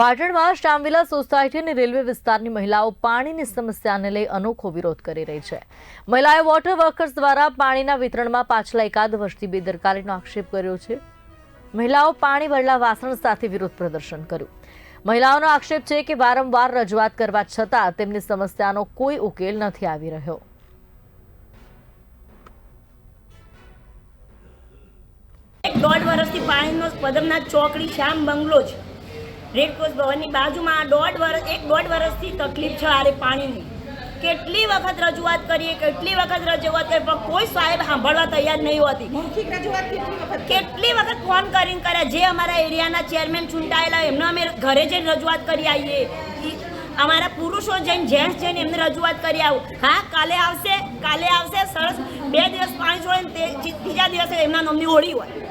પાટણમાં શામવિલા સોસાયટી અને રેલવે વિસ્તારની મહિલાઓ પાણીની સમસ્યાને લઈ અનોખો વિરોધ કરી રહી છે. મહિલાએ વોટર વર્કર્સ દ્વારા પાણીના વિતરણમાં પાછલા એકાદ વર્ષથી બેદરકારીનો આક્ષેપ કર્યો છે. મહિલાઓ પાણી ભરેલા વાસણ સાથે વિરોધ પ્રદર્શન કર્યું. મહિલાઓનો આક્ષેપ છે કે વારંવાર રજૂઆત કરવા છતાં તેમની સમસ્યાનો કોઈ ઉકેલ નથી આવી રહ્યો. દોઢ વર્ષથી પાણીનો પદમનાથ ચોકડી, શ્યામ બંગલો છે રેડક્રોસ ભવનની બાજુમાં દોઢ વર્ષ એક દોઢ વર્ષથી તકલીફ છે આરે પાણીની. કેટલી વખત રજૂઆત કરીએ કેટલી વખત રજૂઆત કરીએ પણ કોઈ સાહેબ સાંભળવા તૈયાર નહીં હોતી. મૌખિક રજૂઆત કેટલી વખત કેટલી વખત ફોન કરીને કર્યા? જે અમારા એરિયાના ચેરમેન ચૂંટાયેલા એમને અમે ઘરે જઈને રજૂઆત કરી આવીએ. અમારા પુરુષો જઈને જેન્ટ્સ જઈને એમને રજૂઆત કરી આવું. હા કાલે આવશે કાલે આવશે સરસ. બે દિવસ પાણી જોડે ત્રીજા દિવસે એમના નામની હોળી હોય.